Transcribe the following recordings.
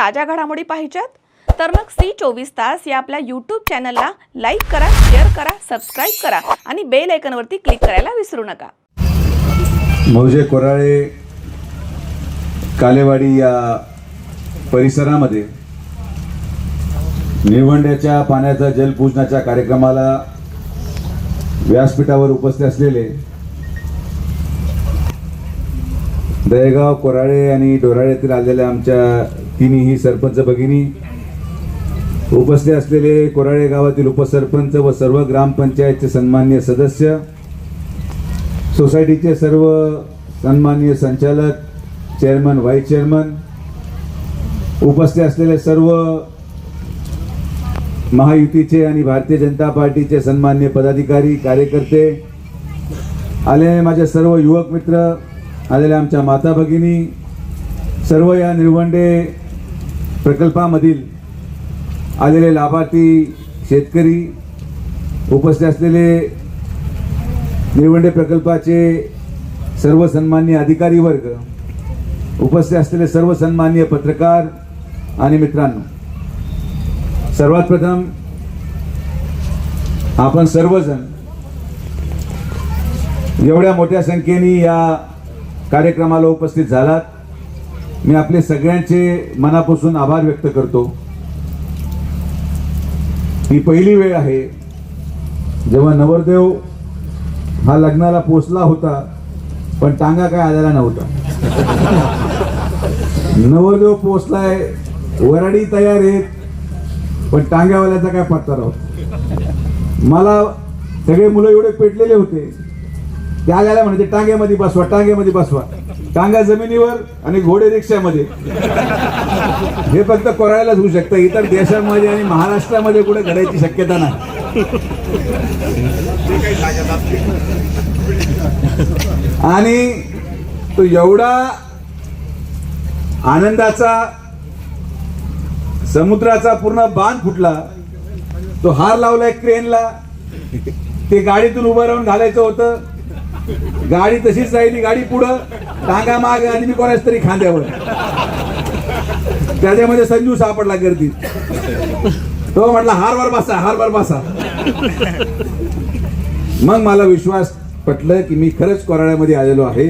ताज्या घडामोडी पाहिजेत? तर मग सी चोवीस तास या आपल्या यूट्यूब चॅनलला लाईक करा शेअर करा सबस्क्राईब करा आणि बेल आयकनवरती क्लिक करायला विसरू नका. मौजे कोराळे कालेवाडी या परिसरामध्ये निळवंड्याच्या पाण्याच्या जलपूजनाच्या कार्यक्रमाला व्यासपीठावर उपस्थित असलेले दहेगाव कोराळे आणि डोराळे येथील आलेल्या आमच्या तिन्ही सरपंच भगिनी. उपस्थित असलेले कोराळे गावातील उपसरपंच व सर्व ग्रामपंचायतचे सन्मान्य सदस्य सोसायटीचे सर्व सन्मान्य संचालक चेअरमन व्हाईस चेअरमन उपस्थित असलेले सर्व महायुतीचे आणि भारतीय जनता पार्टीचे सन्मान्य पदाधिकारी कार्यकर्ते आलेले माझे सर्व युवक मित्र आलेल्या आमच्या माता भगिनी सर्व या निर्वंडे प्रकल्पामधील आलेले लाभार्थी शेतकरी उपस्थित असलेले निळवंडे प्रकल्पाचे सर्व सन्मान्य अधिकारी वर्ग उपस्थित असलेले सर्व सन्मान्य पत्रकार आणि मित्रांनो सर्वात प्रथम आपण सर्वजण एवढ्या मोठ्या संख्येने या कार्यक्रमाला उपस्थित झालात. मी आपले सगळ्यांचे मनापासून आभार व्यक्त करतो. ही पहिली वेळ आहे जेव्हा नवरदेव हा लग्नाला पोचला होता पण टांगा काय आलेला नव्हता. नवरदेव पोचलाय वराडी तयार आहेत पण टांग्यावाल्याचा काय पत्ता नव्हता मला सगळे मुलं एवढे पेटलेले होते ते आल्याला म्हणजे टांग्यामध्ये बसवा टांग्यामध्ये बसवा. टांगा जमिनीवर आणि घोडे रिक्षामध्ये. हे फक्त कोरायलाच होऊ शकतं. इतर देशामध्ये आणि महाराष्ट्रामध्ये कुठे घडायची शक्यता नाही. आणि तो एवढा आनंदाचा समुद्राचा पूर्ण बांध फुटला तो हार लावलाय क्रेनला. ते गाडीतून उभं राहून घालायचं होतं. गाडी तशीच राहिली गाडी पुढं. टांगा माग आणि मी कोणाच तरी खांद्यावर. त्याच्यामध्ये संजू सापडला गर्दीत तो म्हटला हारवर बसा हारवर बसा. मग मला विश्वास पटलं की मी खरंच कोराड्यामध्ये आलेलो आहे.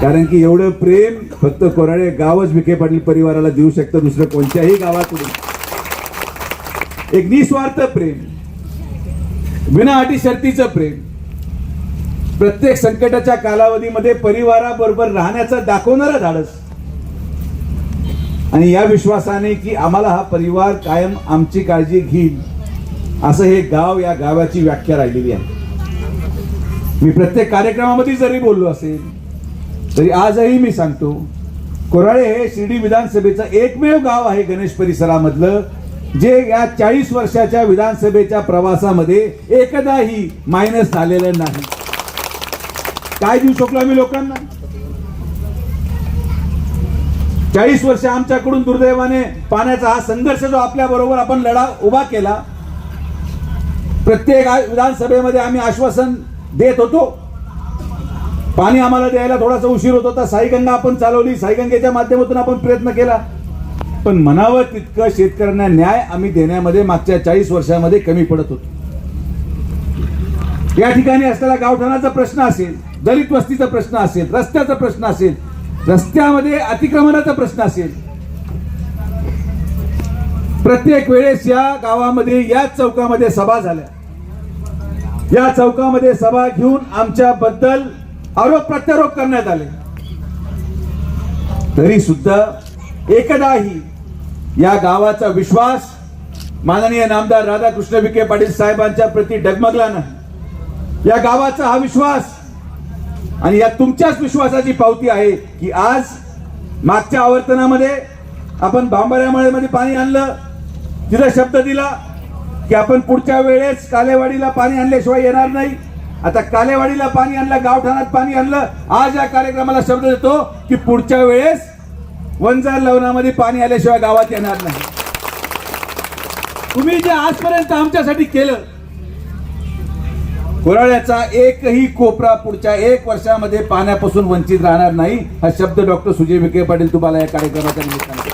कारण की एवढं प्रेम फक्त कोराडे गावच विखे पाटील परिवाराला देऊ शकतं दुसरं कोणत्याही गावाकडून एक निस्वार्थ प्रेम. विना अटी शर्तीचं प्रेम. प्रत्येक संकटाच्या कालावधीमध्ये परिवाराबरोबर राहण्याचं दाखवणारं धाडस. आणि या विश्वासाने की आम्हाला हा परिवार कायम आमची काळजी घेईल असं हे गाव या गावाची व्याख्या राहिलेली आहे. मी प्रत्येक कार्यक्रमामध्ये जरी बोललो असेल तरी आजही मी सांगतो कोराळे हे शिर्डी विधानसभेचं एकमेव गाव आहे गणेश परिसरामधलं जे या चाळीस वर्षाच्या विधानसभेच्या प्रवासामध्ये एकदाही मायनस झालेलं नाही. काय देऊ शकलो आम्ही लोकांना? चाळीस वर्ष आमच्याकडून दुर्दैवाने पाण्याचा हा संघर्ष जो आपल्या बरोबर आपण लढा उभा केला प्रत्येक विधानसभेमध्ये आम्ही आश्वासन देत होतो. पाणी आम्हाला द्यायला थोडासा उशीर होत होता. साईगंगा आपण चालवली. साईगंगेच्या माध्यमातून आपण प्रयत्न केला. पण म्हणावं तितकं शेतकऱ्यांना न्याय आम्ही देण्यामध्ये मागच्या चाळीस वर्षामध्ये कमी पडत होतो. या ठिकाणी असलेला गावठाणाचा प्रश्न असेल दलित वस्तीचा प्रश्न असेल रस्त्याचा प्रश्न असेल रस्त्यामध्ये अतिक्रमणाचा प्रश्न असेल. प्रत्येक वेळेस या गावामध्ये याच चौकामध्ये सभा झाल्या. या चौकामध्ये सभा घेऊन आमच्याबद्दल आरोप प्रत्यारोप करण्यात आले. तरी सुद्धा एकदाही या गावाचा विश्वास माननीय नामदार राधाकृष्ण विखे पाटील साहेबांच्या प्रती डगमगला नाही. या गावाचा हा विश्वास आणि या तुमच्याच विश्वासाची पावती आहे की आज मागच्या आवर्तनामध्ये आपण बांबऱ्यामळेमध्ये पाणी आणलं. तिथं शब्द दिला की आपण पुढच्या वेळेस कालेवाडीला पाणी आणल्याशिवाय येणार नाही. आता कालेवाडीला पाणी आणलं गावठाणात पाणी आणलं आज या कार्यक्रमाला शब्द देतो की पुढच्या वेळेस वंजार लवणामध्ये पाणी आल्याशिवाय गावात येणार नाही. तुम्ही जे आजपर्यंत आमच्यासाठी केलं कोराळ्याचा एकही कोपरा पुढच्या एक वर्षामध्ये पाण्यापासून वंचित राहणार नाही हा शब्द डॉक्टर सुजय विखे पाटील तुम्हाला या कार्यक्रमाच्या निमित्ताने.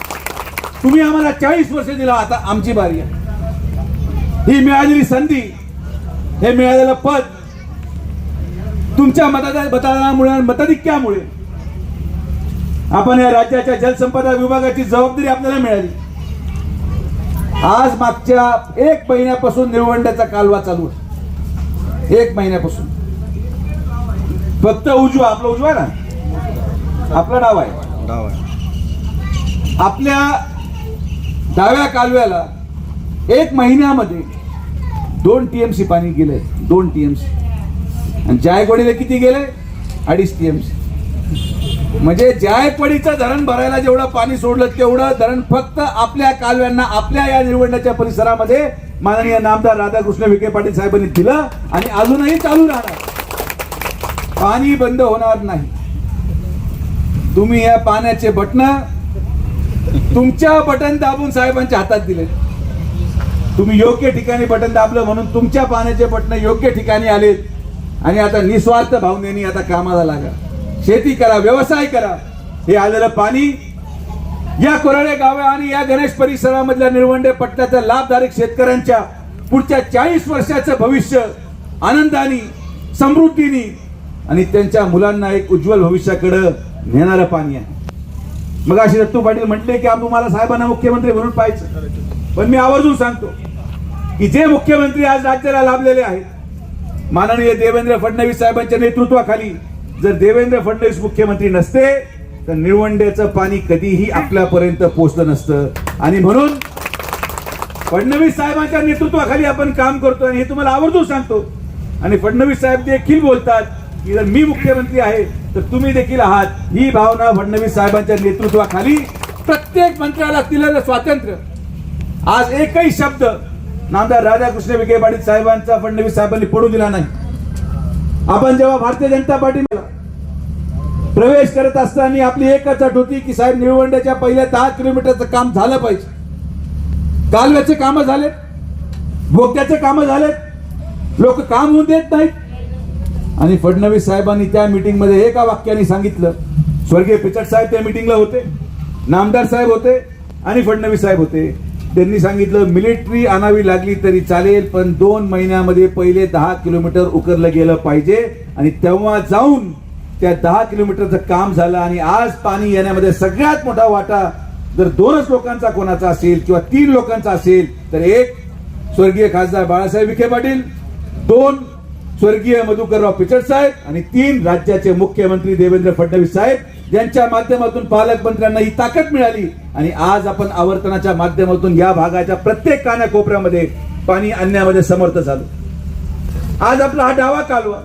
तुम्ही आम्हाला चाळीस वर्ष दिला आता आमची बारी आहे. ही मिळालेली संधी हे मिळालेलं पद तुमच्या मतदार मतदानामुळे मताधिक्यामुळे आपण या राज्याच्या जलसंपदा विभागाची जबाबदारी आपल्याला मिळाली. आज मागच्या एक महिन्यापासून निवडण्याचा कालवा चालू आहे. एक महिन्यापासून. फक्त उजवा आपला उजवा ना? आपला डाव आहे. आपल्या डाव्या कालव्याला एक महिन्यामध्ये दोन टीएमसी पाणी गेलंय. दोन टीएमसी आणि जायकवाडीला किती गेलंय? अडीच टीएमसी म्हणजे जायकवाडीचं धरण भरायला जेवढं पाणी सोडलं तेवढं धरण फक्त आपल्या कालव्यांना आपल्या या निवडण्याच्या परिसरामध्ये माननीय नामदार राधाकृष्ण विखे पाटील साहेबांनी दिलं आणि अजूनही चालू राहणार. पाणी बंद होणार नाही. तुम्ही या पाण्याचे बटन तुमच्या बटन दाबून साहेबांच्या हातात दिले. तुम्ही योग्य ठिकाणी बटन दाबलं म्हणून तुमच्या पाण्याचे बटन योग्य ठिकाणी आलेत. आणि आता निस्वार्थ भावनेने आता कामाला लागा. शेती करा व्यवसाय करा. हे आलेलं पाणी या कोराडे गावे आणि या गणेश परिसरामधल्या निळवंडे पट्ट्याच्या लाभधारक शेतकऱ्यांच्या पुढच्या चाळीस वर्षाचं भविष्य आनंदाने समृद्धीने आणि त्यांच्या मुलांना एक उज्ज्वल भविष्याकडं नेणारं पाणी आहे. मग अशी दत्तू पाटील म्हटले की आम्ही तुम्हाला साहेबांना मुख्यमंत्री म्हणून पाहिजे पण मी आवर्जून सांगतो की जे मुख्यमंत्री आज राज्याला लाभलेले आहेत माननीय देवेंद्र फडणवीस साहेबांच्या नेतृत्वाखाली जर देवेंद्र फडणवीस मुख्यमंत्री नसते तर निळवंड्याचं पाणी कधीही आपल्यापर्यंत पोचलं नसतं. आणि म्हणून फडणवीस साहेबांच्या नेतृत्वाखाली आपण काम करतो आणि हे तुम्हाला आवर्जून सांगतो. आणि फडणवीस साहेब देखील बोलतात की जर मी मुख्यमंत्री आहे तर तुम्ही देखील आहात. ही भावना फडणवीस साहेबांच्या नेतृत्वाखाली प्रत्येक मंत्र्याला दिलेलं स्वातंत्र्य. आज एकही शब्द नामदार राधाकृष्ण विखे पाटील साहेबांचा फडणवीस साहेबांनी पडू दिला नाही. आपण जेव्हा भारतीय जनता पार्टीला प्रवेश करत असताना आपली एकच अट होती की साहेब निळवंड्याच्या पहिल्या दहा किलोमीटरचं काम झालं पाहिजे. कालव्याचे कामं झालेत भोक्याचे कामं झालेत. लोक काम होऊन देत नाहीत. आणि फडणवीस साहेबांनी त्या मीटिंगमध्ये एका वाक्याने सांगितलं स्वर्गीय पिचट साहेब त्या मीटिंगला होते नामदार साहेब होते आणि फडणवीस साहेब होते. त्यांनी सांगितलं मिलिटरी आणावी लागली तरी चालेल पण दोन महिन्यामध्ये पहिले दहा किलोमीटर उकरलं गेलं पाहिजे आणि तेव्हा जाऊन त्या दहा किलोमीटरचं काम झालं आणि आज पाणी येण्यामध्ये सगळ्यात मोठा वाटा जर दोनच लोकांचा कोणाचा असेल किंवा तीन लोकांचा असेल तर एक स्वर्गीय खासदार बाळासाहेब विखे पाटील दोन स्वर्गीय मधुकरराव पिचड साहेब आणि तीन राज्याचे मुख्यमंत्री देवेंद्र फडणवीस साहेब यांच्या माध्यमातून पालकमंत्र्यांना ही ताकद मिळाली. आणि आज आपण आवर्तनाच्या माध्यमातून या भागाच्या प्रत्येक कानाकोपऱ्यामध्ये पाणी आणण्यामध्ये समर्थ झालो. आज आपला हा डावा कालवा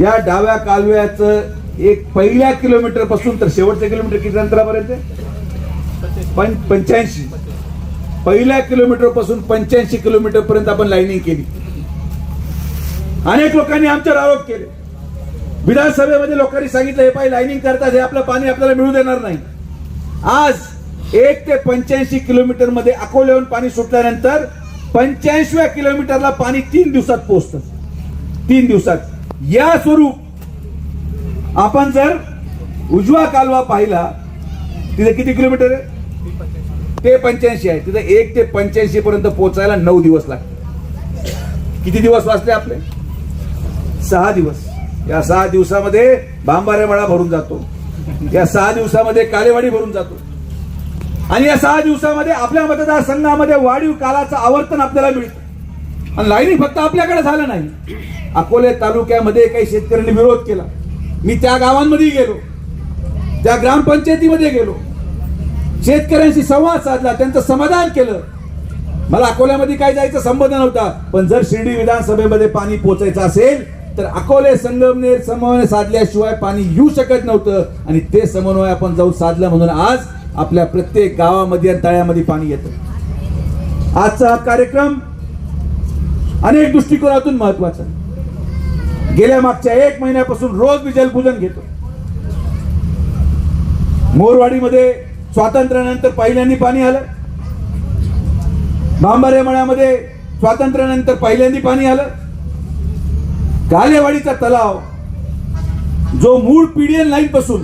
या डाव्या कालव्याचं एक पहिल्या किलोमीटरपासून तर शेवटच्या किलोमीटर किती अंतरापर्यंत पण पंच्याऐंशी. पहिल्या किलोमीटरपासून पंच्याऐंशी किलोमीटर पर्यंत आपण लाईनिंग केली. अनेक लोकांनी आमच्यावर आरोप केले. विधानसभेमध्ये लोकांनी सांगितलं हे पाहिजे लाईनिंग करतात हे आपलं पाणी आपल्याला मिळू देणार नाही. आज एक ते पंच्याऐंशी किलोमीटरमध्ये अकोल्याहून पाणी सुटल्यानंतर पंच्याऐंशीव्या किलोमीटरला पाणी तीन दिवसात पोहोचतं. तीन दिवसात. या स्वरूप आपण जर उजवा कालवा पाहिला तिथे किती किलोमीटर आहे? ते पंच्याऐंशी आहे. तिथे एक ते पंच्याऐंशी पर्यंत पोहोचायला नऊ दिवस लागतात. किती दिवस वाचले आपले? सहा दिवस. या सहा दिवसामध्ये बांबारे मळा भरून जातो. या सहा दिवसामध्ये कालेवाडी भरून जातो. आणि या सहा दिवसामध्ये आपल्या मतदारसंघामध्ये वाढीव कालाचं आवर्तन आपल्याला मिळतं. आणि लाईनी फक्त आपल्याकडे झालं नाही. अकोले तालुक्यामध्ये काही शेतकऱ्यांनी विरोध केला. मी त्या गावांमध्ये गेलो. त्या ग्रामपंचायतीमध्ये गेलो. शेतकऱ्यांशी संवाद साधला. त्यांचं समाधान केलं. मला अकोल्यामध्ये काय जायचं संबंध नव्हता. पण जर शिर्डी विधानसभेमध्ये पाणी पोचायचं असेल तर अकोले संगमनेर समन्वय साधल्याशिवाय पाणी येऊ शकत नव्हतं. आणि ते समन्वय आपण जाऊन साधलं म्हणून आज आपल्या प्रत्येक गावामध्ये आणि तळ्यामध्ये पाणी येतं. आजचा हा कार्यक्रम अनेक दृष्टिकोनातून महत्त्वाचा आहे. गेल्या मागच्या एक महिन्यापासून रोज मी जलपूजन घेतो मोरवाडीमध्ये स्वातंत्र्यानंतर पहिल्यांदा पाणी आलं. बांबारे मळ्यामध्ये स्वातंत्र्यानंतर पहिल्यांदा पाणी आलं. कालेवाडीचा तलाव जो मूळ पीडीएल लाईन पासून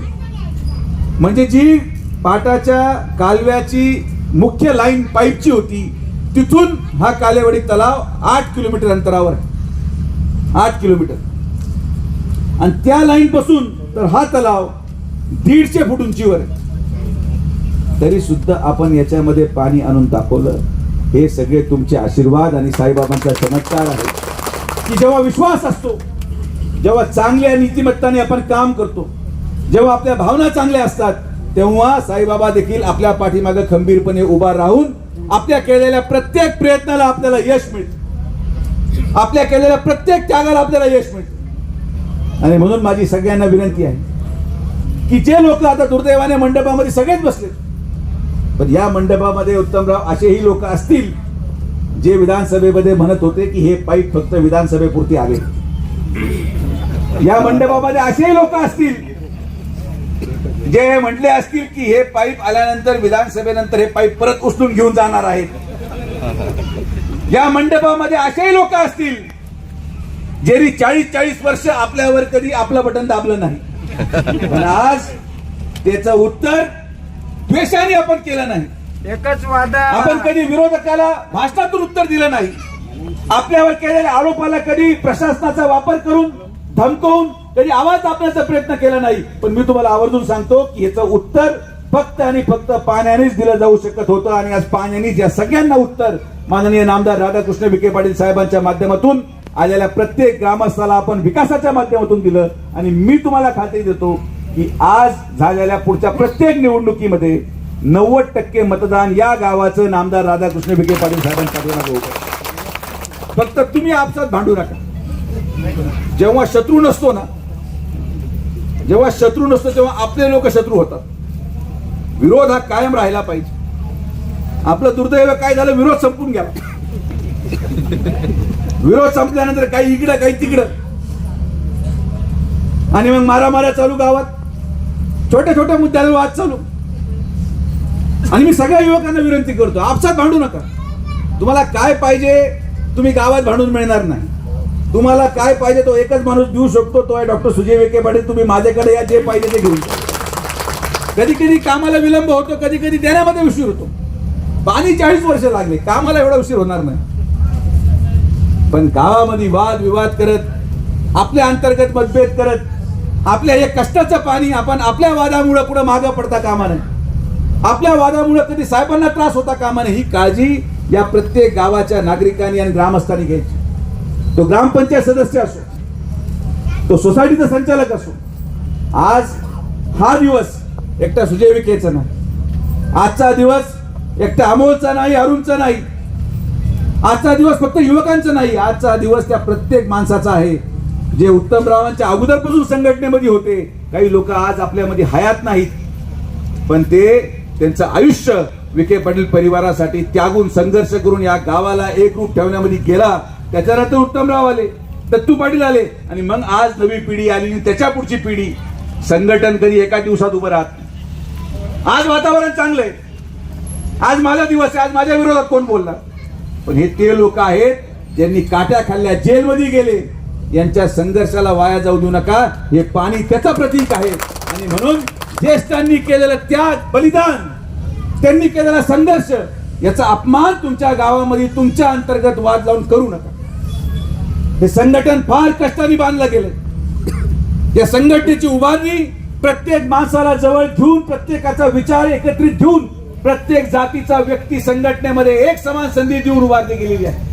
म्हणजे जी पाटाच्या कालव्याची मुख्य लाईन पाईपची होती तिथून हा कालेवाडी तलाव आठ किलोमीटर अंतरावर आहे. आठ किलोमीटर. आणि त्या लाईन पासून तर हा तलाव दीडशे फूट उंचीवर आहे. तरी सुद्धा आपण याच्यामध्ये पाणी आणून दाखवलं. हे सगळे तुमचे आशीर्वाद आणि साईबाबांचा चमत्कार आहे. की जेव्हा विश्वास असतो जेव्हा चांगल्या नीतिमत्ताने आपण काम करतो जेव्हा आपल्या भावना चांगल्या असतात तेव्हा साईबाबा देखील आपल्या पाठीमागे खंबीरपणे उभा राहून आपल्या केलेल्या प्रत्येक प्रयत्नाला आपल्याला यश मिळतं. आपल्या केलेल्या प्रत्येक त्यागाला आपल्याला यश मिळतं. आणि म्हणून माझी सगळ्यांना विनंती आहे की जे लोक आता दुर्दैवाने मंडपामध्ये सगळेच बसले पण या मंडपामध्ये उत्तमराव असेही लोक असतील जे विधानसभेमध्ये म्हणत होते की हे पाईप फक्त विधानसभेपुरती आले. या मंडपामध्ये असेही लोक असतील जे म्हटले असतील की हे पाईप आल्यानंतर विधानसभेनंतर हे पाईप परत उचलून घेऊन जाणार आहेत. या मंडपामध्ये असेही लोक असतील जे चाळीस चाळीस वर्ष आपल्यावर कधी आपलं बटन दाबलं नाही. पण आज त्याचं उत्तर द्वेषाने आपण केलं नाही. एकच वादा आपण कधी विरोधकाला भाषणातून उत्तर दिलं नाही. आपल्यावर केलेल्या आरोपाला कधी प्रशासनाचा वापर करून धमकवून कधी आवाज दाबण्याचा प्रयत्न केला नाही. पण मी तुम्हाला आवर्जून सांगतो की याचं उत्तर फक्त आणि फक्त पाण्यानेच दिलं जाऊ शकत होतं. आणि आज पाण्यानेच या सगळ्यांना उत्तर माननीय नामदार राधाकृष्ण विखे पाटील साहेबांच्या माध्यमातून आलेल्या प्रत्येक ग्रामस्थाला आपण विकासाच्या माध्यमातून दिलं आणि मी तुम्हाला खात्री देतो की आज झालेल्या पुढच्या प्रत्येक निवडणुकीमध्ये नव्वद टक्के मतदान या गावाचं नामदार राधाकृष्ण विखे पाटील साहेबांच्या होतं. फक्त तुम्ही आपसात भांडू नका. जेव्हा शत्रू नसतो ना जेव्हा शत्रू नसतो तेव्हा आपले लोक शत्रू होतात. विरोध हा कायम राहिला पाहिजे. आपलं दुर्दैव काय झालं विरोध संपून गेला. विरोध संपल्यानंतर काही इकडं काही तिकडं. आणि मग मारामाऱ्या चालू गावात. छोट्या छोट्या मुद्द्यावर वाद चालू. आणि मी सगळ्या युवकांना विनंती करतो आपसात भांडू नका. तुम्हाला काय पाहिजे तुम्ही गावात भांडून मिळणार नाही. तुम्हाला काय पाहिजे तो एकच माणूस देऊ शकतो तो आहे डॉक्टर सुजय विखे पाटील तुम्ही माझ्याकडे या जे पाहिजे ते घेऊन कधी कधी कामाला विलंब होतो कधी कधी देण्यामध्ये उशीर होतो. पाणी चाळीस वर्ष लागले कामाला एवढा उशीर होणार नाही. पण गावामध्ये वाद विवाद करत आपल्या अंतर्गत मतभेद करत आपल्या हे कष्टाचं पाणी आपण आपल्या वादामुळे पुढे मागं पडता कामा नये. आपल्या वादामुळे कधी साहेबांना त्रास होता कामा नये ही काळजी या प्रत्येक गावाच्या नागरिकांनी आणि ग्रामस्थांनी घ्यायची. तो ग्रामपंचायत सदस्य असो तो सोसायटीचा संचालक असो आज हा दिवस एकटा सुजय विखेचा नाही. आजचा दिवस एकटा अमोलचा नाही अरुणचा नाही. आजचा दिवस फक्त युवकांचा नाही आजचा दिवस त्या प्रत्येक माणसाचा आहे. जे उत्तमरावांच्या अगोदरपासून संघटनेमध्ये होते काही लोक आज आपल्यामध्ये हयात नाहीत. पण ते त्यांचं आयुष्य विखे पाटील परिवारासाठी त्यागून संघर्ष करून या गावाला एकरूप ठेवण्यामध्ये गेला. त्याच्यानंतर उत्तमराव आले दत्तू पाटील आले आणि मग आज नवी पिढी आली आणि त्याच्या पुढची पिढी. संघटन कधी एका दिवसात उभं राहत आज वातावरण चांगलं आहे. आज माझा दिवस आहे आज माझ्या विरोधात कोण बोलणार? पण हे ते लोक आहेत ज्यांनी काट्या खाल्ल्या जेलमध्ये गेले. यांच्या संघर्षाला वाया जाऊ देऊ नका. हे पाणी त्याचं प्रतीक आहे. आणि म्हणून ज्येष्ठांनी केलेलं त्याग बलिदान त्यांनी केलेला संघर्ष याचा अपमान तुमच्या गावामध्ये तुमच्या अंतर्गत वाद लावून करू नका. हे संघटन फार कष्टाने बांधलं गेलं या संघटनेची उभारणी प्रत्येक माणसाला जवळ घेऊन प्रत्येकाचा विचार एकत्रित घेऊन प्रत्येक जातीचा व्यक्ती संघटनेमध्ये एक समान संधी देऊन उभारली गेलेली आहे.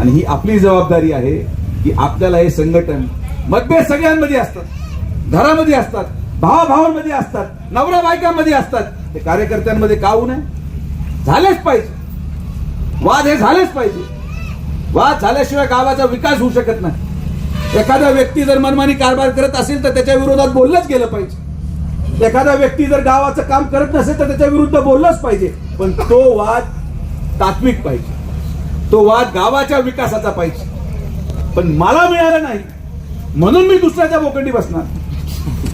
आणि ही आपली जबाबदारी आहे की आपल्याला हे संघटन मतभेद सगळ्यांमध्ये असतात. घरामध्ये असतात भावाभावांमध्ये असतात नवरा बायकांमध्ये असतात. ते कार्यकर्त्यांमध्ये का होऊ नये झालेच पाहिजे. वाद हे झालेच पाहिजे. वाद झाल्याशिवाय गावाचा विकास होऊ शकत नाही. एखादा व्यक्ती जर मनमानी कारभार करत असेल तर त्याच्या विरोधात बोललंच गेलं पाहिजे. एखादा व्यक्ती जर गावाचं काम करत नसेल तर त्याच्या विरुद्ध बोललंच पाहिजे. पण तो वाद तात्विक पाहिजे. तो वाद गावाच्या विकासाचा पाहिजे. पण मला मिळालं नाही म्हणून मी दुसऱ्याच्या बोकंडी बसणार.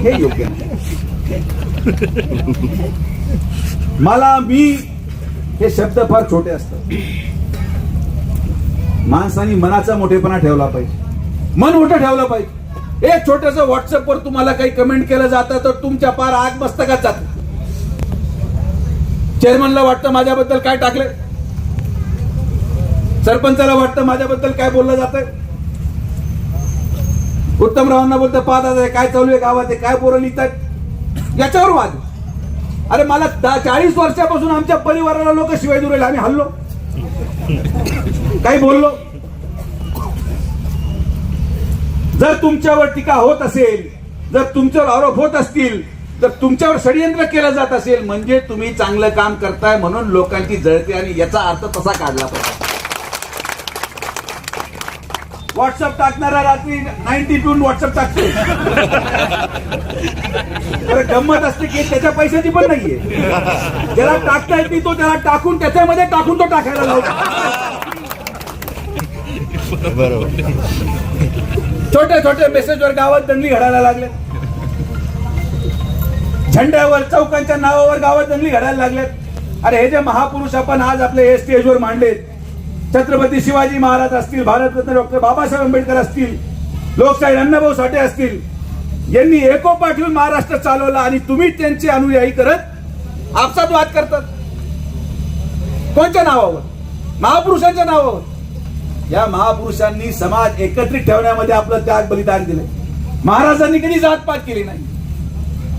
हे योग्य नाही. मला मी हे शब्द फार छोटे असतात. माणसाने मनाचा मोठेपणा ठेवला पाहिजे. मन मोठं ठेवलं पाहिजे. हे छोटस व्हॉट्सअपवर तुम्हाला काही कमेंट केलं जातं तर तुमच्या पार आग मस्तकात जात. चेअरमनला वाटतं माझ्याबद्दल काय टाकलंय? सरपंचाला वाटतं माझ्याबद्दल काय बोललं जात उत्तमरावांना बोलतं पाहत आहे काय चालू आहे गावात? काय पोरं लिहितात याच्यावर वाद अरे मला चाळीस वर्षापासून आमच्या परिवाराला लोक शिवाय दुरेल आम्ही हल्लो. काही बोललो? जर तुमच्यावर टीका होत असेल जर तुमच्यावर आरोप होत असतील तर तुमच्यावर षडयंत्र केलं जात असेल म्हणजे तुम्ही चांगलं काम करताय म्हणून लोकांची जळते आणि याचा अर्थ तसा काढला पाहिजे. व्हॉट्सअप टाकणारा रात्री नाईन्टी टू व्हॉट्सअप टाकतो. गंमत असते की त्याच्या पैशाची पण नाहीये. ज्याला टाकता येत नाही तो त्याला टाकून त्याच्यामध्ये टाकून तो टाकायला लावतो. छोट्या छोट्या मेसेजवर गावात दंगली घडायला लागल्या झेंड्यावर चौकांच्या नावावर गावात दंगली घडायला लागल्यात अरे हे जे महापुरुष आपण आज आपल्या हे स्टेजवर मांडलेत छत्रपती शिवाजी महाराज असतील भारतरत्न डॉक्टर बाबासाहेब आंबेडकर असतील लोकशाही अण्णाभाऊ साठे असतील यांनी एकोपा ठेवून महाराष्ट्र चालवला आणि तुम्ही त्यांचे अनुयायी करत आपसात वाद करतात. कोणत्या नावावर? महापुरुषांच्या नावावर. या महापुरुषांनी समाज एकत्रित ठेवण्यामध्ये आपलं त्याग बलिदान दिलं महाराजांनी कधी जातपात केली नाही.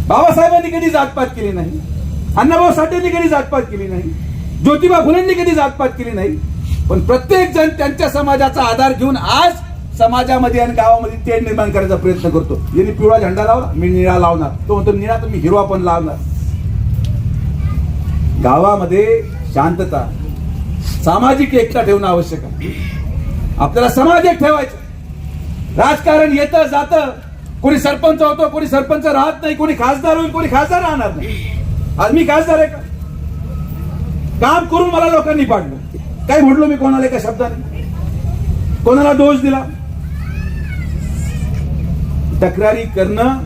बाबासाहेबांनी कधी जातपात केली नाही. अण्णाभाऊ साठेंनी कधी जातपात केली नाही. ज्योतिबा फुलेंनी कधी जातपात केली नाही. पण प्रत्येक जण त्यांच्या समाजाचा आधार घेऊन आज समाजामध्ये आणि गावामध्ये तेढ निर्माण करायचा प्रयत्न करतो. यांनी पिवळा झेंडा लावला मी निळा लावणार. तो म्हणतो निळा तर मी हिरवा पण लावणार. गावामध्ये शांतता सामाजिक एकता ठेवणं आवश्यक आहे. आपल्याला समाज एक ठेवायचं. राजकारण येतं जातं. कोणी सरपंच होतो कोणी सरपंच राहत नाही. कोणी खासदार होईल कोणी खासदार राहणार नाही. आज मी खासदार आहे का? काम करून मला लोकांनी पाडलं. काय म्हटलो मी कोणाला एका शब्दाने? कोणाला दोष दिला? तक्रारी करणं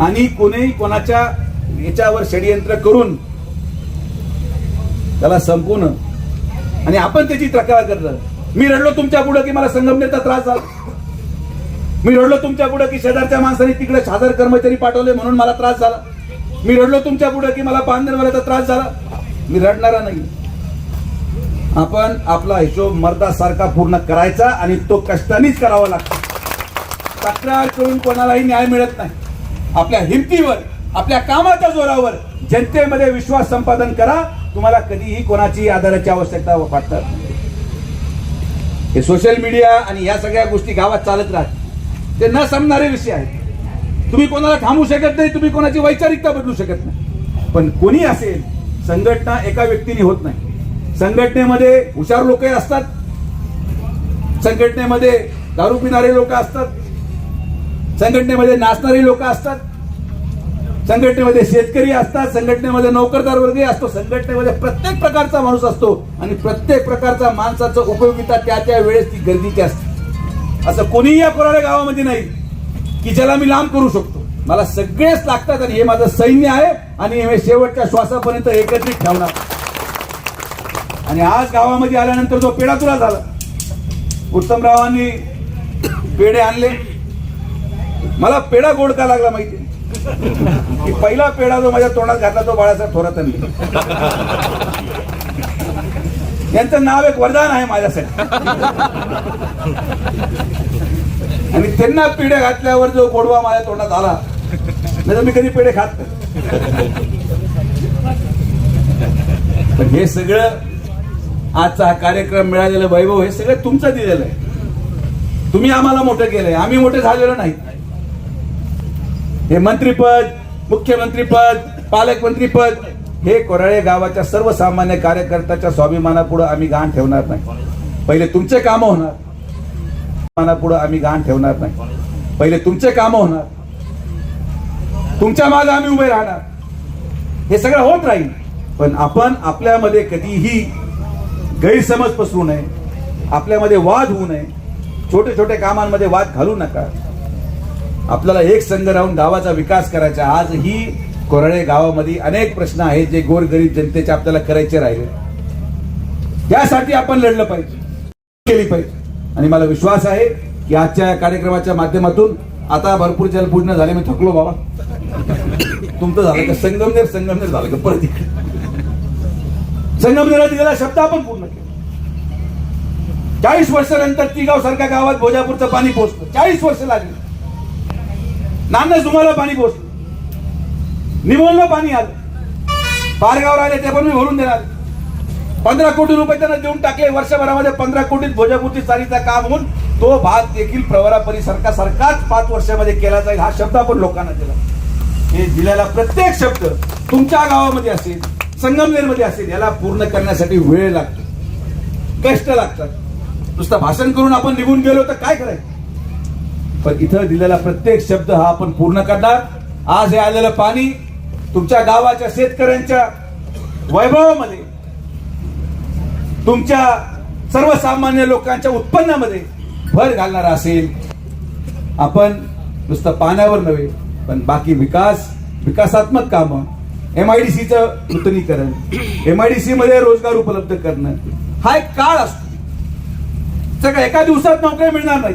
आणि कोणी कोणाच्या याच्यावर षडयंत्र करून त्याला संपवणं आणि आपण त्याची तक्रार करणं मी रडलो तुमच्यापुढे की मला संगमनेरचा त्रास झाला. मी रडलो तुमच्यापुढे की शेजारच्या माणसाने तिकडे हजार कर्मचारी पाठवले म्हणून मला त्रास झाला. मी रडलो तुमच्यापुढे की मला पानदरवाल्याचा त्रास झाला. मी रडणारा नाही. आपण आपला हिशोब मर्दासारखा पूर्ण करायचा आणि तो कष्टानेच करावा लागतो. तक्रार करून कोणालाही न्याय मिळत नाही. आपल्या हिमतीवर आपल्या कामाच्या जोरावर जनतेमध्ये विश्वास संपादन करा. तुम्हाला कधीही कोणाची आधाराची आवश्यकता वाटतात हे सोशल मीडिया आणि या सगळ्या गोष्टी गावात चालत राहत. ते न समणारे विषय आहेत. तुम्ही कोणाला थांबू शकत नाही तुम्ही कोणाची वैचारिकता बदलू शकत नाही. पण कोणी असेल संघटना एका व्यक्तीने होत नाही. संघटनेमध्ये हुशार लोक असतात. संघटनेमध्ये दारू पिणारे लोक असतात. संघटनेमध्ये नाचणारी लोक असतात. संघटनेमध्ये शेतकरी असतात संघटनेमध्ये नोकरदार वर्गही असतो संघटनेमध्ये प्रत्येक प्रकारचा माणूस असतो आणि प्रत्येक प्रकारचा माणसाचा उपयोगिता त्या त्या वेळेस ती गर्दीची असते. असं कोणीही या कोराड्या गावामध्ये नाही की ज्याला मी लांब करू शकतो. मला सगळेच लागतात आणि हे माझं सैन्य आहे आणि हे शेवटच्या श्वासापर्यंत एकत्रित ठेवणार. आणि आज गावामध्ये आल्यानंतर जो पेढा तुला झाला उत्तमरावांनी पेढे आणले. मला पेढा गोड का लागला माहिती की पहिला पेढा जो माझ्या तोंडात घातला तो बाळासाहेब थोरातांनी. यांचं नाव एक वरदान आहे माझ्यासाठी. आणि त्यांना पेढे घातल्यावर जो गोडवा माझ्या तोंडात आला नाही तर मी कधी पेढे खात पण हे सगळं आजचा हा कार्यक्रम मिळालेलं वैभव हे सगळं तुमचं दिलेलं आहे. तुम्ही आम्हाला मोठं केलंय. आम्ही मोठे झालेलो नाही. हे मंत्रीपद मुख्यमंत्रीपद पालकमंत्रीपद हे कोराळे गावाच्या सर्वसामान्य कार्यकर्त्याच्या स्वाभिमानापुढे आम्ही गाण ठेवणार नाही. पहिले तुमचे काम होणार. मानापुढे आम्ही गाण ठेवणार नाही. पहिले तुमचे काम होणार. तुमच्या मागे आम्ही उभे राहणार. हे सगळं होत राहील. पण आपण आपल्यामध्ये कधीही गैरसमज पसरू नये. आपल्यामध्ये वाद होऊ नये. छोटे छोटे कामांमध्ये वाद घालू नका. आपल्याला एक संघ राहून गावाचा विकास करायचा. आजही कोराळे गावामध्ये अनेक प्रश्न आहेत जे गोरगरीब जनतेचे आपल्याला करायचे राहिले. त्यासाठी आपण लढलं पाहिजे. केली पाहिजे. आणि मला विश्वास आहे की आजच्या या कार्यक्रमाच्या माध्यमातून आता भरपूर जलपूर्ण झाले. मी थकलो बाबा. तुमचं झालं का? संगमनेर संगमनेर झालं का? परत संगमनेरला दिलेला शब्द आपण पूर्ण केला. चाळीस वर्षानंतर तिगाव सारख्या गावात भोजापूरचं पाणी पोहोचलं चाळीस वर्ष लागली. नांदच तुम्हाला पाणी पोहोचलं. निमोलनं पाणी आलं. पारगावर आले ते पण मी भरून देणार. पंधरा कोटी रुपये त्यांना देऊन टाकले. वर्षभरामध्ये पंधरा कोटीत भोजापूरची चालीचा काम होऊन तो भाग देखील प्रवरा परिसरका सारखाच पाच वर्षामध्ये केला जाईल हा शब्द आपण लोकांना दिला. हे दिलेला प्रत्येक शब्द तुमच्या गावामध्ये असेल संगमनेरमध्ये असेल याला पूर्ण करण्यासाठी वेळ लागतो. कष्ट लागतात. नुसतं भाषण करून आपण निघून गेलो तर काय करायचं? पण इथं दिलेला प्रत्येक शब्द हा आपण पूर्ण करणार. आज हे आलेलं पाणी तुमच्या गावाच्या शेतकऱ्यांच्या वैभवामध्ये तुमच्या सर्वसामान्य लोकांच्या उत्पन्नामध्ये भर घालणार असेल. आपण नुसतं पाण्यावर नव्हे पण बाकी विकास विकासात्मक कामं एम आय डी सीचं नूतनीकरण एम आय डी सी मध्ये रोजगार उपलब्ध करणं हा एक काळ असतो. सगळं एका दिवसात नोकरी मिळणार नाही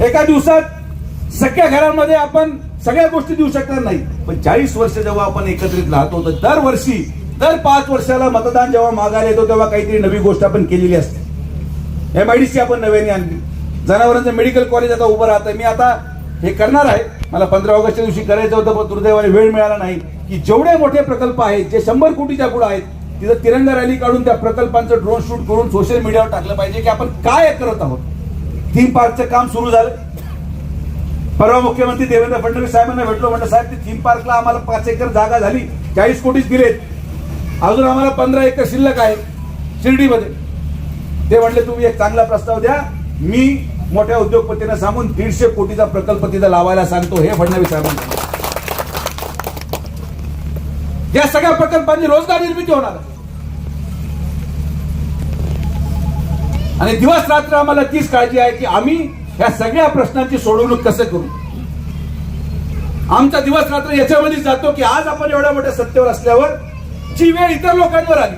एका दिवसात सगळ्या घरांमध्ये आपण सगळ्या गोष्टी देऊ शकणार नाही. पण चाळीस वर्ष जेव्हा आपण एकत्रित राहतो तर दरवर्षी दर पाच वर्षाला मतदान जेव्हा मागायला येतो तेव्हा काहीतरी नवी गोष्ट आपण केलेली असते. एमआयडीसी आपण नव्याने आणली. जनावरांचं मेडिकल कॉलेज आता उभं राहतं मी आता हे करणार आहे. मला पंधरा ऑगस्टच्या दिवशी करायचं होतं पण दुर्दैवाने वेळ मिळाला नाही. की जेवढे मोठे प्रकल्प आहेत जे शंभर कोटीच्या पुढे आहेत तिथं तिरंगा रॅली काढून त्या प्रकल्पांचं ड्रोन शूट करून सोशल मीडियावर टाकलं पाहिजे की आपण काय करत आहोत. थीम पार्कचं काम सुरू झालं. परवा मुख्यमंत्री देवेंद्र फडणवीस साहेबांना भेटलो म्हणलं साहेब ते थीम पार्कला आम्हाला पाच एकर जागा झाली. चाळीस कोटीच दिलेत. अजून आम्हाला पंधरा एकर शिल्लक आहे शिर्डीमध्ये. ते म्हणले तुम्ही एक चांगला प्रस्ताव द्या. मी मोठ्या उद्योगपतींना सांगून दीडशे कोटीचा प्रकल्प तिथं लावायला सांगतो हे फडणवीस साहेबांना या सगळ्या प्रकल्पांची रोजगार निर्मिती होणार आणि दिवस रात्र आम्हाला तीच काळजी आहे की आम्ही या सगळ्या प्रश्नांची सोडवणूक कसं करू? आमचा दिवस रात्र याच्यामध्ये जातो की आज आपण एवढ्या मोठ्या सत्तेवर असल्यावर जी वेळ इतर लोकांवर आली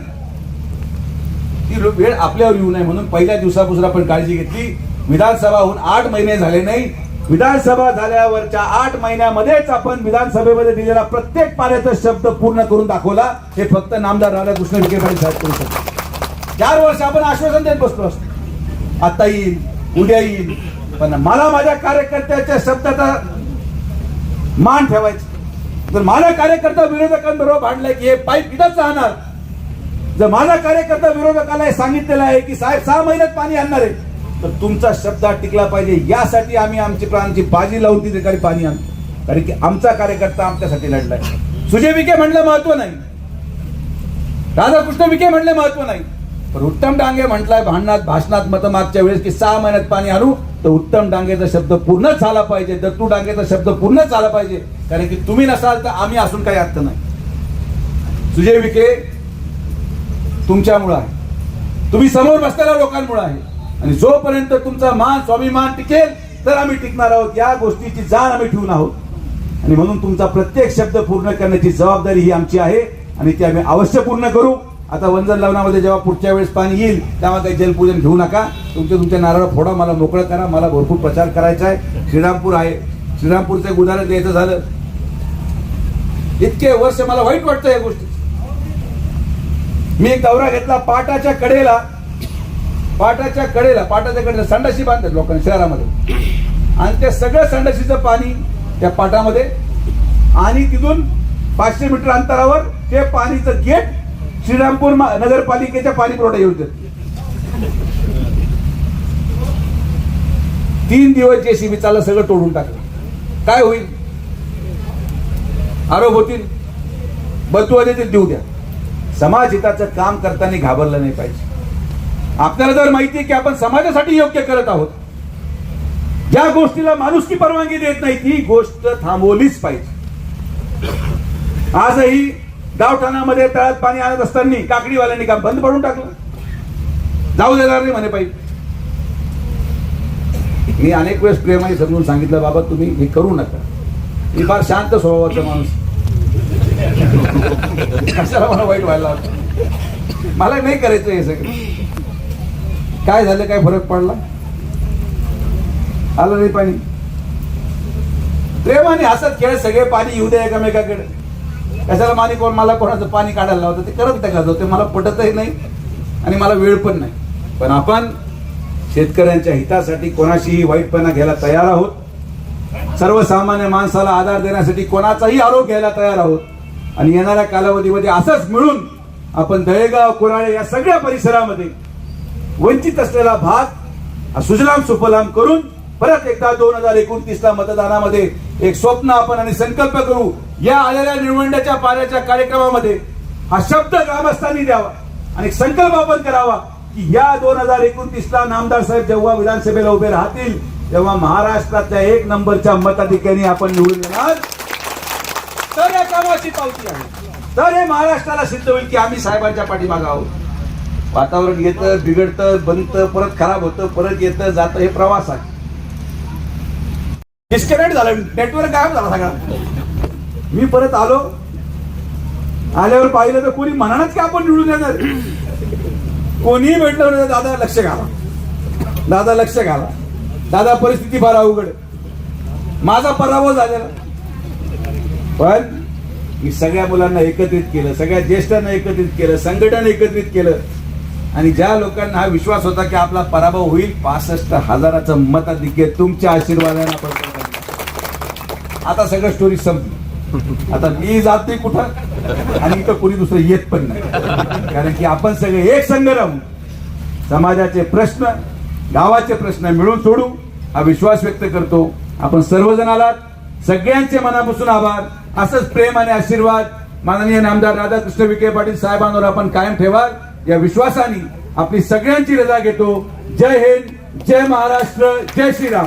ती वेळ आपल्यावर येऊ नये म्हणून पहिल्या दिवसापासून आपण काळजी घेतली. विधानसभा होऊन आठ महिने झाले नाही. विधानसभा झाल्यावरच्या आठ महिन्यामध्येच आपण विधानसभेमध्ये दिलेला प्रत्येक पाण्याचा शब्द पूर्ण करून दाखवला. हे फक्त नामदार राधाकृष्ण विखे पाटील साहेब करू शकतो चार वर्ष आपण आश्वासन देत बसलो असतो. आता येईल उद्या येईल. पण मला माझ्या कार्यकर्त्याच्या शब्दाचा मान ठेवायचं. जर माझा कार्यकर्ता विरोधकांबरोबर भांडलाय की हे पाईप इथंच राहणार. जर माझा कार्यकर्ता विरोधकाला हे सांगितलेलं आहे की साहेब सहा महिन्यात पाणी आणणार आहे तर तुमचा शब्द टिकला पाहिजे. यासाठी आम्ही आमची प्राणांची बाजी लावून ती ठिकाणी पाणी आणतो. कारण की आमचा कार्यकर्ता आमच्यासाठी लढलाय. सुजय विखे म्हणलं महत्त्व नाही. राधाकृष्ण विखे म्हणले महत्त्व नाही. पण उत्तम डांगे म्हटलाय भांडणात भाषणात मत मागच्या वेळेस की सहा महिन्यात पाणी आणू तर उत्तम डांगेचा शब्द पूर्णच झाला पाहिजे. दत्तू डांगेचा शब्द पूर्णच झाला पाहिजे कारण की तुम्ही नसाल तर आम्ही असून काही अर्थ नाही. सुजय विखे तुमच्यामुळं आहे. तुम्ही समोर बसलेल्या लोकांमुळे आहे. आणि जोपर्यंत तुमचा मान स्वाभिमान टिकेल तर आम्ही टिकणार आहोत. या गोष्टीची जाण आम्ही ठेवून आहोत. आणि म्हणून तुमचा प्रत्येक शब्द पूर्ण करण्याची जबाबदारी ही आमची आहे. आणि ती आम्ही अवश्य पूर्ण करू. आता वंजन लग्नामध्ये जेव्हा पुढच्या वेळेस पाणी येईल तेव्हा काही जलपूजन घेऊ नका. तुमच्या तुमच्या नारळ फोडा मला मोकळं करा मला भरपूर प्रचार करायचा आहे. श्रीरामपूर आहे. श्रीरामपूरचं एक उदाहरण द्यायचं झालं. इतके वर्ष मला वाईट वाटतं या गोष्टी. मी एक दौरा घेतला पाटाच्या कडेला पाटाच्या कडेला पाटाच्या कडेला संडाशी बांधतात लोकांनी शहरामध्ये. आणि त्या सगळ्या संडाशीचं पाणी त्या पाटामध्ये आणि तिथून पाचशे मीटर अंतरावर ते पाणीचं गेट श्रीरामपूर नगरपालिकेच्या पाणी पुरवठा येऊ तीन दिवस जेसीबी चालला सगळं तोडून टाकलं. काय होईल? आरोप होतील. बतुवा देतील देऊ द्या. समाज हिताचं काम करताना घाबरलं नाही पाहिजे. आपल्याला जर माहिती आहे की आपण समाजासाठी योग्य करत आहोत ज्या गोष्टीला माणुसकी परवानगी देत नाही ती गोष्ट थांबवलीच पाहिजे. आजही गावठाणामध्ये तळ्यात पाणी आणत असताना काकडीवाल्यांनी काम बंद पडून टाकलं. जाऊ देणार नाही म्हणे पाहिजे मी अनेक वेळेस प्रेमाने समजून सांगितलं बाबा तुम्ही हे करू नका. मी फार शांत स्वभावाचा माणूस. कशाला मला वाईट व्हायला मला नाही करायचं हे सगळं. काय झालं काय फरक पडला? आलं नाही पाणी. प्रेमाने हसत खेळ सगळे पाणी येऊ दे एकमेकाकडे. कशाला माने कोण मला कोणाचं पाणी काढायला लावतं ते करत त्या ते मला पटतही नाही आणि मला वेळ पण नाही. पण आपण शेतकऱ्यांच्या हितासाठी कोणाशीही वाईटपणा घ्यायला तयार आहोत. सर्वसामान्य माणसाला आधार देण्यासाठी कोणाचाही आरोप घ्यायला तयार आहोत. आणि येणाऱ्या कालावधीमध्ये असंच मिळून आपण दळेगाव कुराळे या सगळ्या परिसरामध्ये वंचित असलेला भाग सुजलाम सुफलाम करून परत एकदा दोन हजार एकोणतीस ला मतदानामध्ये एक स्वप्न आपण आणि संकल्प करू. या आलेल्या निवडण्याच्या पाण्याच्या कार्यक्रमामध्ये हा शब्द ग्रामस्थांनी द्यावा आणि संकल्प आपण करावा की या दोन हजार एकोणतीस ला नामदार साहेब जेव्हा विधानसभेला उभे राहतील तेव्हा महाराष्ट्रातल्या एक नंबरच्या मताधिक्याने आपण निवडून येणार. तर या कामाची पावती आहे. तर हे महाराष्ट्राला सिद्ध होईल की आम्ही साहेबांच्या पाठीमागे आहोत. वातावरण येतं बिघडतं बनतं परत खराब होतं परत येतं जातं हे प्रवास आहे. डिस्कनेक्ट झालं नेटवर्क गायब झाला सगळा. मी परत आलो. आल्यावर पाहिलं तर कोणी म्हणानच की आपण निवडून येणार. कोणीही भेटलं दादा लक्ष घाला. दादा लक्ष घाला. दादा परिस्थिती फार अवघड माझा पराभव झालेला. पण मी सगळ्या मुलांना एकत्रित केलं. सगळ्या ज्येष्ठांना एकत्रित केलं. संघटन एकत्रित केलं. आणि ज्या लोकांना हा विश्वास होता की आपला पराभव होईल पासष्ट हजाराचं मताधिक्य तुमच्या आशीर्वादाने आपण आता सगळं स्टोरी संपली. आता मी जाते कुठं. आणि इथं कोणी दुसरं येत पण नाही. कारण की आपण सगळे एक संघ समाजाचे प्रश्न गावाचे प्रश्न मिळून सोडू हा विश्वास व्यक्त करतो. आपण सर्वजण आलात. सगळ्यांचे मनापासून आभार. असंच प्रेम आणि आशीर्वाद माननीय नामदार राधाकृष्ण विखे पाटील साहेबांवर आपण कायम ठेवा या विश्वासाने आपली सगळ्यांची रजा घेतो. जय हिंद जय महाराष्ट्र जय श्रीराम.